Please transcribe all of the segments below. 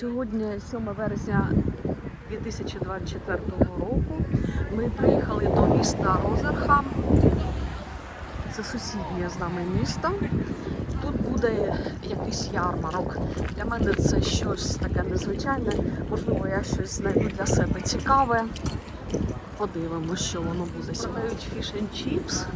Сьогодні 7 вересня 2024 року. Ми приїхали до міста Розерхам. Це сусіднє з нами місто. Тут буде якийсь ярмарок. Для мене це щось таке незвичайне. Можливо, я щось знайду для себе цікаве. Подивимося, що воно буде. Продають фіш and чіпс.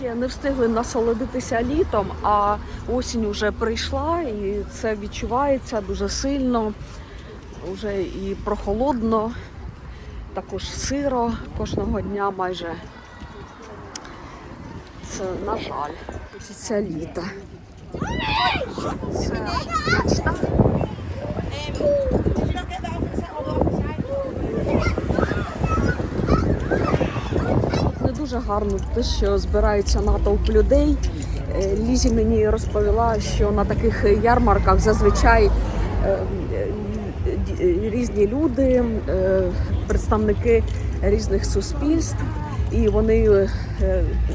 Ще не встигли насолодитися літом, а осінь вже прийшла і це відчувається дуже сильно. Уже і прохолодно, також сиро кожного дня майже. Це, на жаль, це літо. Це мечта. Не дуже гарно те, що збирається натовп людей. Е, Лізі мені розповіла, що на таких ярмарках зазвичай е, е, різні люди, представники різних суспільств, і вони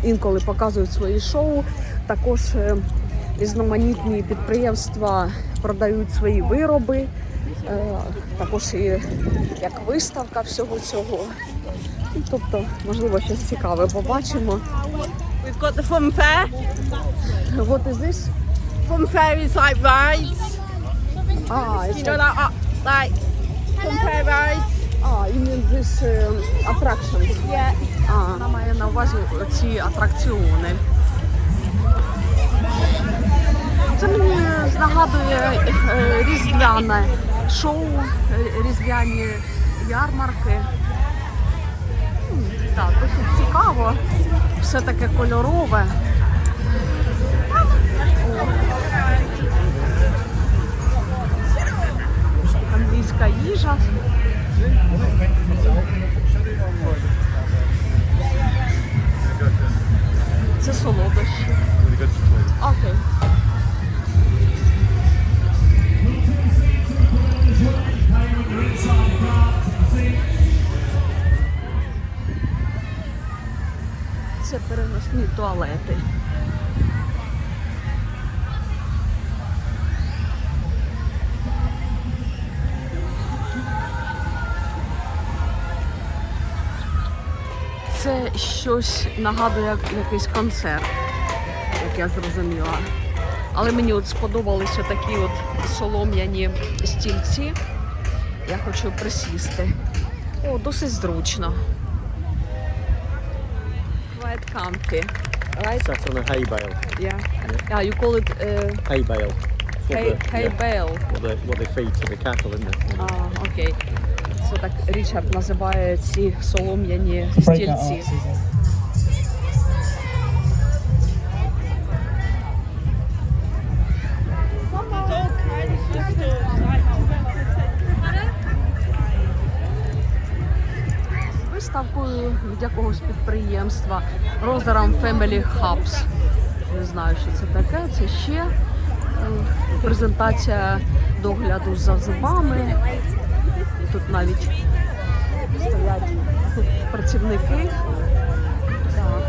інколи показують свої шоу. Також різноманітні підприємства продають свої вироби, також і як виставка всього цього. Ну, Тобто, можливо, щось цікаве побачимо. We've got the fun fair. What is this? Fun fair is like rides. Ah, You know, like, like, uh, like fun fair rides. ah, you mean this um, attractions? Yeah. А, вона має на увазі ці атракціони. Це мені нагадує е, різдвяне шоу, е, різдвяні ярмарки. Так, досить цікаво. Все таке кольорове. Англійська їжа. Це солодощі. Окей. Переносні туалети. Це щось нагадує як якийсь концерт, як я зрозуміла. Але мені от сподобалися такі от солом'яні стільці. Я хочу присісти. О, досить зручно. Quite comfy. Right? Sat on a hay bale. Yeah. Yeah, you call it uh, Hay bale. It's what hay, the- hay yeah, bale. What they, what they feed to the cattle, isn't it? А, окей. Це так Річард називає ці солом'яні break that стільці. виставкою від якогось підприємства Розерам Family Hubs. Не знаю, що це таке. Це ще е, презентація догляду за зубами. Тут навіть стоять працівники. Так.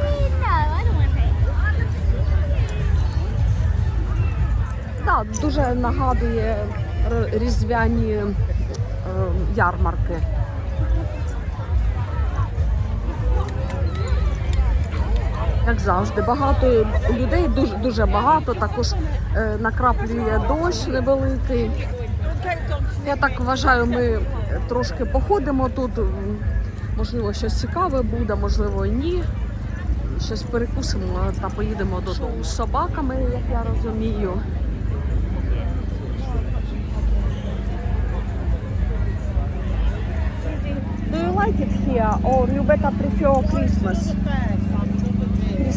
Так, дуже нагадує різдвяні е, ярмарки. Як завжди, багато людей, дуже дуже багато. Також е, накраплює дощ невеликий. Я так вважаю, ми трошки походимо тут. Можливо, щось цікаве буде, можливо, ні. Щось перекусимо та поїдемо додому з собаками, як я розумію. Do you like it here or you better prefer Christmas?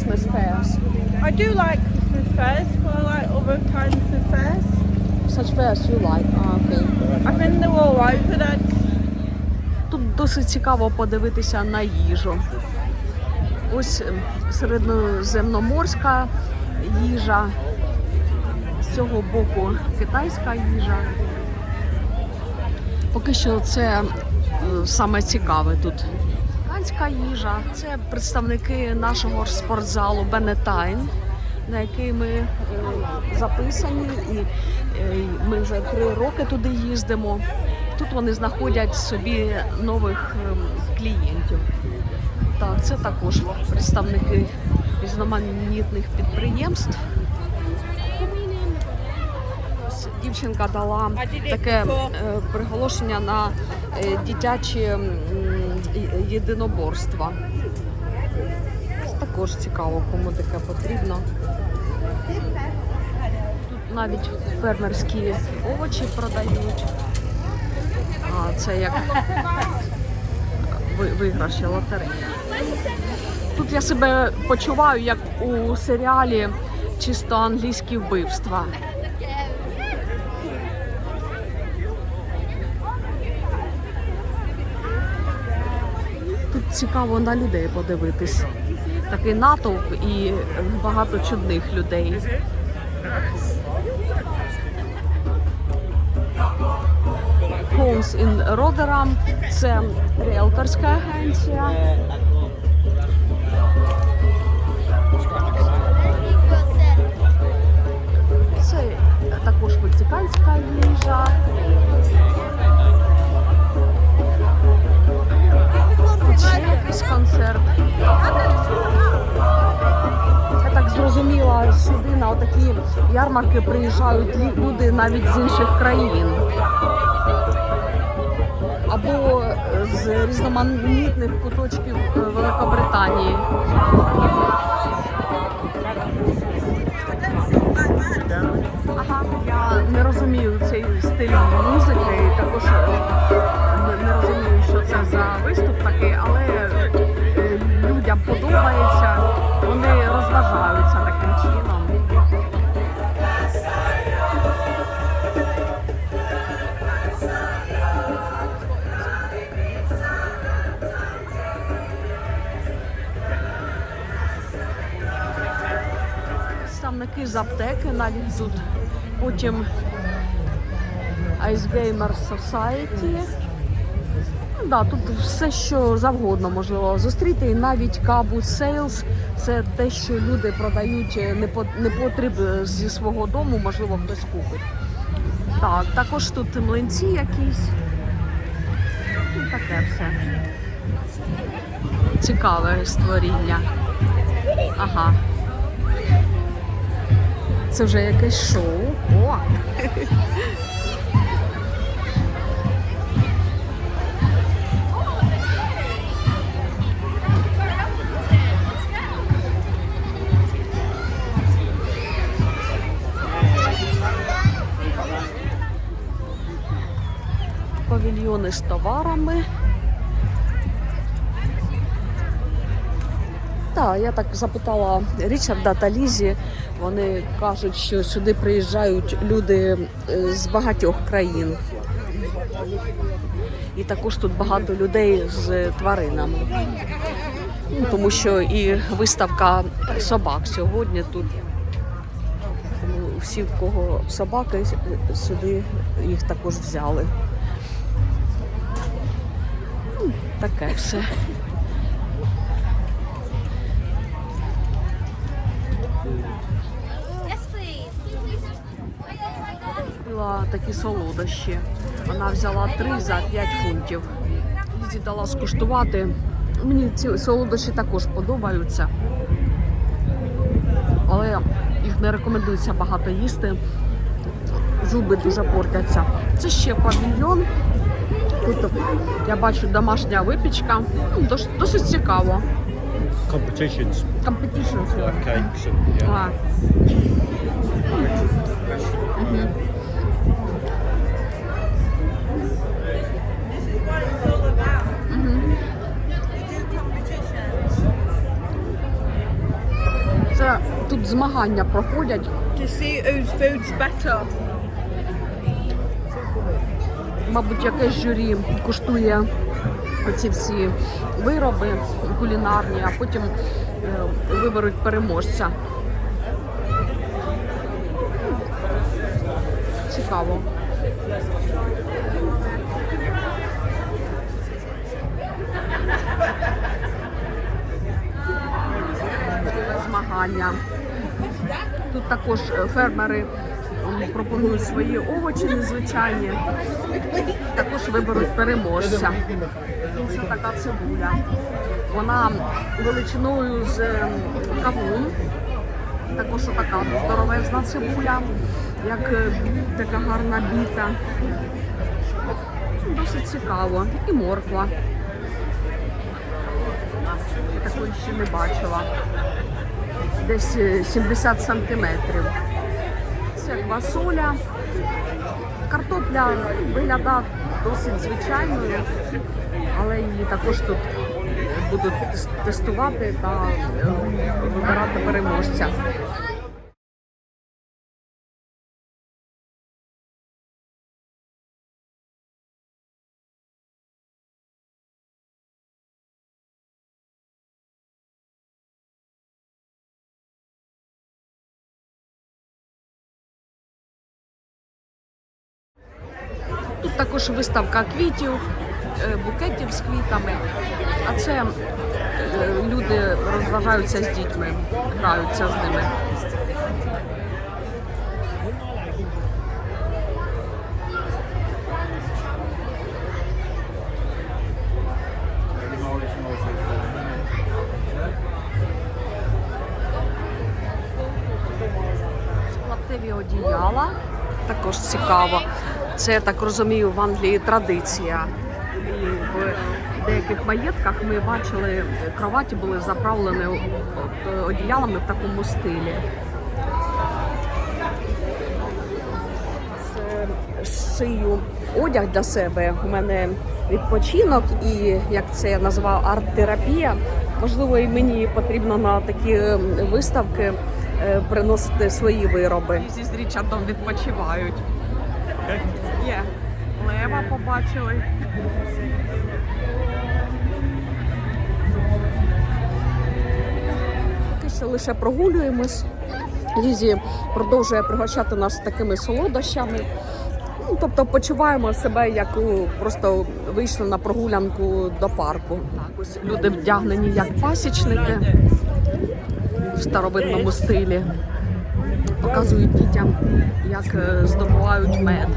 Christmas fairs. I do like Christmas fairs, but I like other kinds of fairs. Such fairs you like? Ah, okay. I think they're all right, but that's Тут досить цікаво подивитися на їжу. Ось ем, їжа, з цього боку китайська їжа. Поки що це е, саме цікаве тут. Канська їжа. Це представники нашого спортзалу Бенетайн. на який ми е, записані, і е, ми вже три роки туди їздимо. Тут вони знаходять собі нових ем, клієнтів. Так, це також представники різноманітних підприємств. Дівчинка дала таке е, приголошення на е, Це також цікаво, кому таке потрібно. Тут навіть фермерські овочі продають. А це як виграші лотереї. Тут я себе почуваю як у серіалі чисто англійські вбивства. Цікаво на людей подивитись. Такий натовп і багато чудних людей. Homes in Rotterdam – це ріелторська агенція. Навіть з інших країн. Або е, з різноманітних куточків е, Великобританії. Аптеки навіть тут. Потім Ice Gamer Society. Ну, да, тут все, що завгодно можливо зустріти. І навіть Кабу Sales – це те, що люди продають непо- непотріб зі свого дому, можливо, хтось купить. Так, також тут млинці якісь. Ну, таке все. Цікаве створіння. Ага. Це вже якесь шоу. О! Павільйони з товарами. Так, я так запитала Річарда та Лізі. Вони кажуть, що сюди приїжджають люди е, з багатьох країн. І також тут багато людей з тваринами. Ну, Тому що і виставка собак сьогодні тут. Тому всі, в кого собаки, сюди їх також взяли. Ну, Таке все. Купила такі солодощі. Вона взяла три за 5 фунтів. Лізі дала скуштувати. Мені ці солодощі також подобаються. Але їх не рекомендується багато їсти. Зуби дуже портяться. Це ще павільйон. Тут я бачу домашня випічка. Ну, Досить цікаво. Competitions, Competition. like cakes and yeah. А. Мгм. This is what it's all about. Мгм. We do competitions Це тут змагання проходять. to see whose food's better. Мабуть, якесь журі куштує оці всі вироби кулінарні, а потім е, виберуть переможця. Цікаво. Змагання. Тут також е, фермери пропонують свої овочі незвичайні. Також виберуть переможця. Це така цибуля. Вона величиною з ем, кавун. Також така здоровезна цибуля, як е, така гарна біта. Досить цікаво. І морква. Такої ще не бачила. Десь е, 70 сантиметрів. Це квасоля. Картопля виглядає досить звичайною, але її також тут будуть тестувати та е, вибирати переможця. Також виставка квітів, е, букетів з квітами. А це е, люди розважаються з дітьми, граються з ними. Одіяла. Також цікаво. Це, я так розумію, в Англії традиція. І в деяких маєтках ми бачили, кроваті були заправлені от, одіялами в такому стилі. Це шию одяг для себе. У мене відпочинок і як це я назвав арт-терапія. Можливо, і мені потрібно на такі е, виставки е, приносити свої вироби. Зі з Річардом відпочивають. Є. Лева побачили. Поки що лише прогулюємось. Лізі продовжує пригощати нас такими солодощами. Ну, тобто почуваємо себе, як просто вийшли на прогулянку до парку. Так, ось люди вдягнені як пасічники в старовинному стилі. Показують дітям, як е, здобувають мед.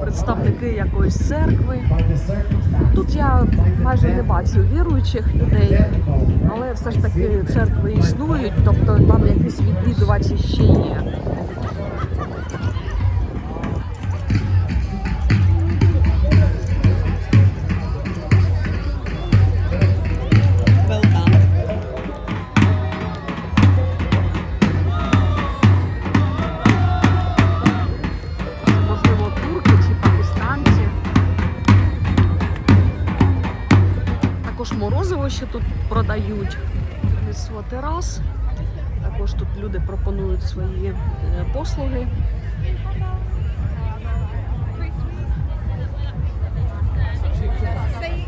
Представники якоїсь церкви. Тут я майже не бачу віруючих людей, але все ж таки церкви існують, тобто там якісь відвідувачі ще є. Продають. Місво терас. Також тут люди пропонують свої е, послуги.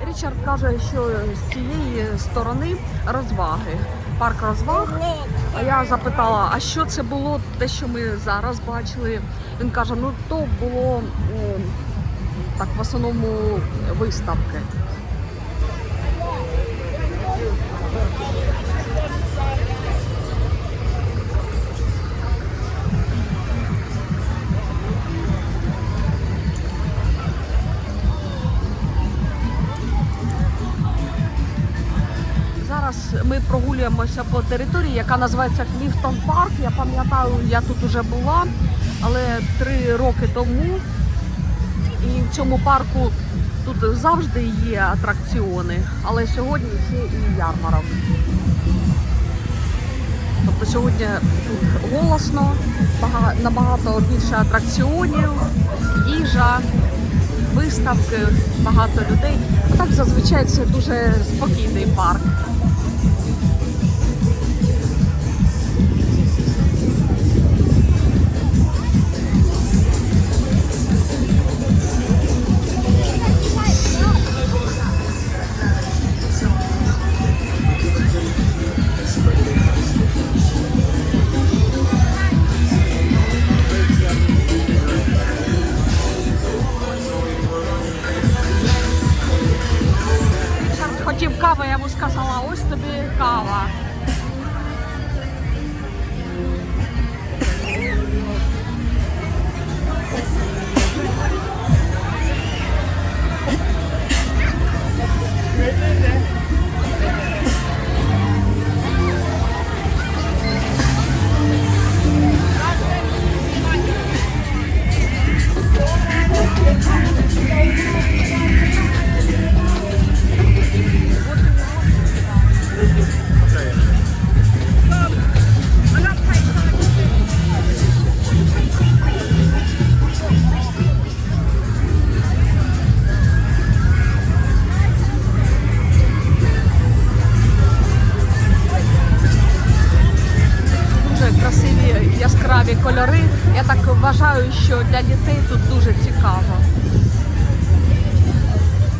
Річард каже, що з цієї сторони розваги, парк розваг. А я запитала, а що це було, те, що ми зараз бачили. Він каже, ну то було е, так в основному виставки. Ми прогулюємося по території, яка називається Кліфтон Парк. Я пам'ятаю, я тут вже була, але три роки тому. І в цьому парку тут завжди є атракціони, але сьогодні ще і ярмарок. Тобто сьогодні тут голосно, набагато більше атракціонів, їжа, виставки, багато людей. А так зазвичай це дуже спокійний парк. Так вважаю, що для дітей тут дуже цікаво.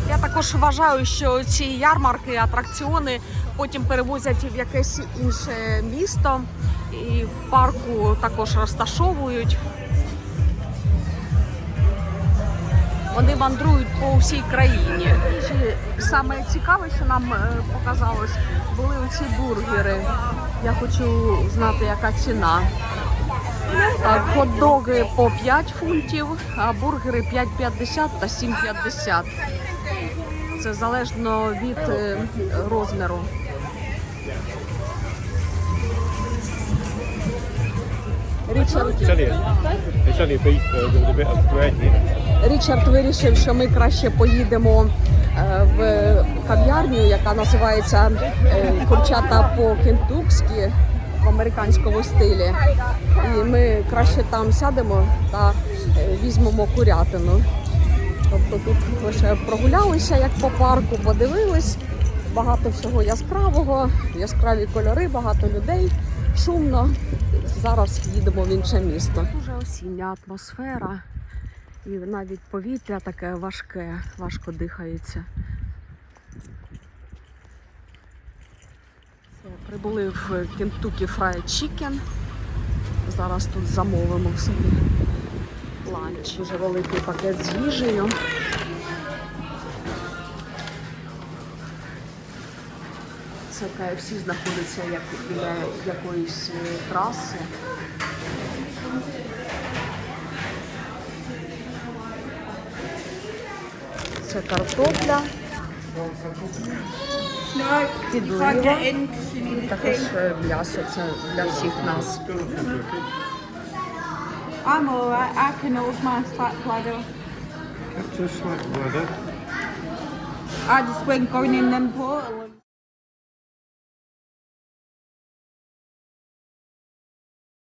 Я також вважаю, що ці ярмарки, атракціони потім перевозять в якесь інше місто і в парку також розташовують. Вони мандрують по всій країні. Чи Саме цікаве, що нам е, показалось, були оці бургери. Я хочу знати, яка ціна. Хот-доги по 5 фунтів, а бургери 5,50 та 7,50. Це залежно від е, розміру. Річард, it. Річард вирішив, що ми краще поїдемо е, в кав'ярню, яка називається е, Курчата по-кентукськи в американському стилі. І ми краще там сядемо та е, візьмемо курятину. Тобто тут лише прогулялися як по парку, подивились. Багато всього яскравого, яскраві кольори, багато людей, шумно. Зараз їдемо в інше місто. Дуже осіння атмосфера. І навіть повітря таке важке, важко дихається. Прибули в Kentucky Fried Chicken. Зараз тут замовимо собі ланч. Дуже великий пакет з їжею. Це KFC знаходиться як біля якоїсь е, траси. Це картопля, No, you Підлива. can't get in 'cause you need a також thing. е, м'ясо. Це для всіх нас. I'm alright, I can hold my slack bladder. That's a slack bladder. I just went going in them portal. and-